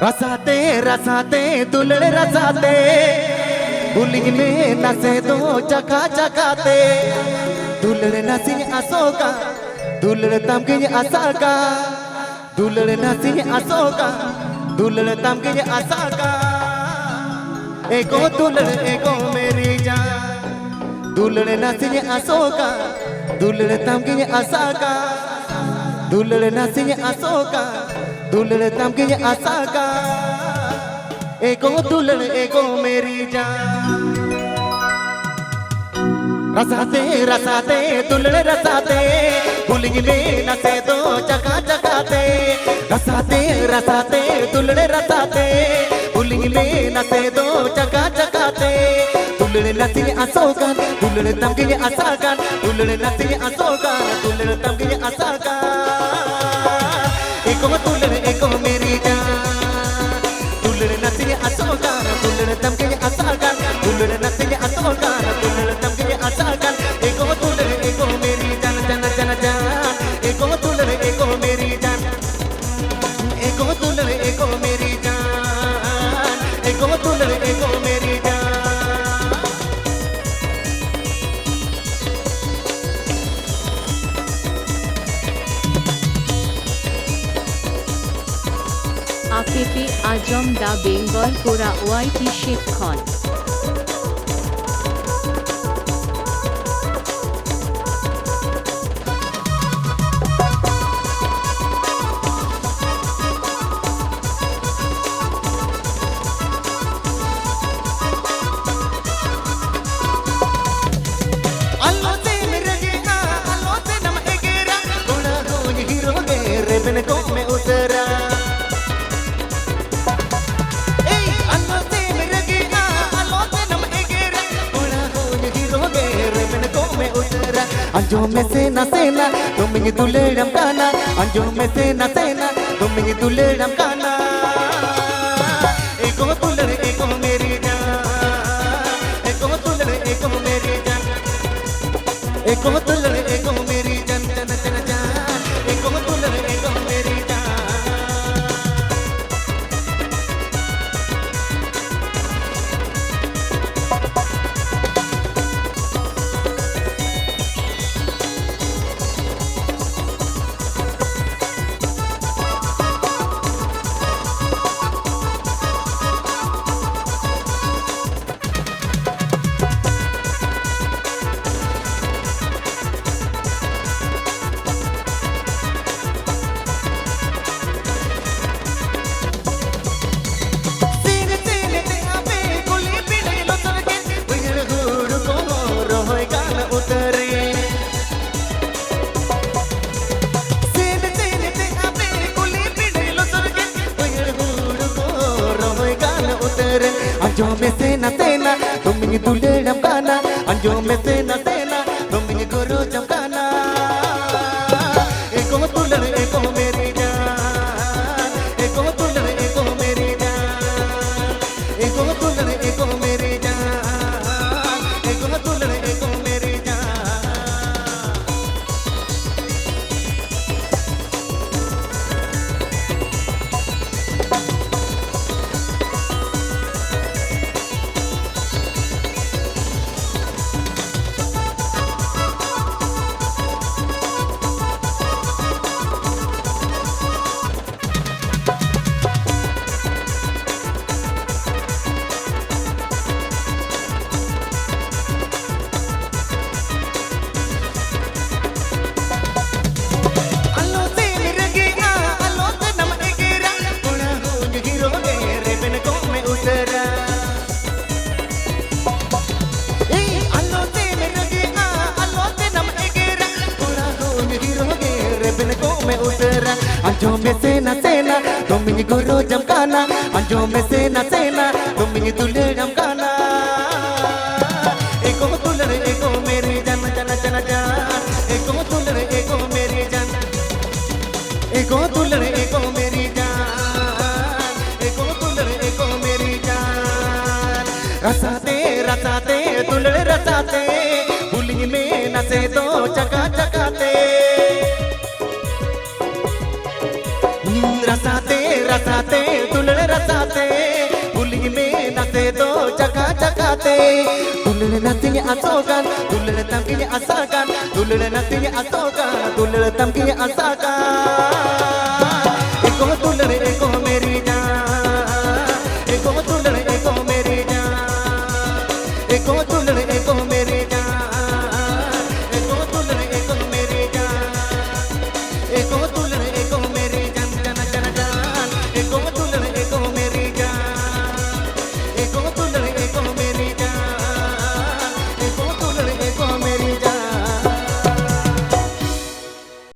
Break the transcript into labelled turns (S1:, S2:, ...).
S1: रसाते रसाते, दुलड़े रसाते। Bullying में नसे दो चका चकाते दुलड़े नसी असोका दुलड़े तमके असाका। दुलड़े नसी असोका दुलड़े तमके असाका। एको दुलड़े एको मेरी जान। दुलड़े नसी असोका दुलड़े तमके असाका। दुलड़े नसी असोका दुलड़ तमके असाका एको दुलड़ एको मेरी जान। रसाते रसाते दुलड़ रसाते। बुलिंग में नसे दो चका चकाते रसाते रसाते दुलड़ रसाते। बुलिंग में नसे दो चका चकाते दुलड़ नसी असोका दुलड़ तमके असाका दुलड़ नसी असोका दुलड़ तमके असाका एको दुलड़
S2: পেপে আজম দা বেঙ্গল কোরা ওয়াইটি
S1: শেখখন Been a go अंजू में सेना सेना तुम दुले रमकाना अंजू में सेना सेना तुम दुले रमकाना एक हो तुलर एक हो मेरी जान। एक anjo me sena sena tumni dule ramkana anjo me sena sena tumni guru jamkana eko tulare eko meri jaan eko tulare eko meri jaan eko tulare को मैं उतरा। अंजो में सेना सेना तुम तो गुरु जमकाना। अंजो में सेना सेना तुम तो दुल्हे जमकाना। एको दुल्हन एको मेरी जान, जाना जाना, जान। एको दुल्हन एको मेरी जान। एको दुल्हन एको मेरी जान। एको दुल्हन एको मेरी जान। रसाते रसाते दुल्हन रसाते। बुली में नसे दो चका चकाते। रसाते रसाते, दुल्हन रसाते। गुली में नसे दो ते नथिंग असोगन दुल्हन तमकिन नथिंग असोगन दुल्हन तमकिन असागन एको दुल्हन, एको मेरी जान। एको दुल्हन, एको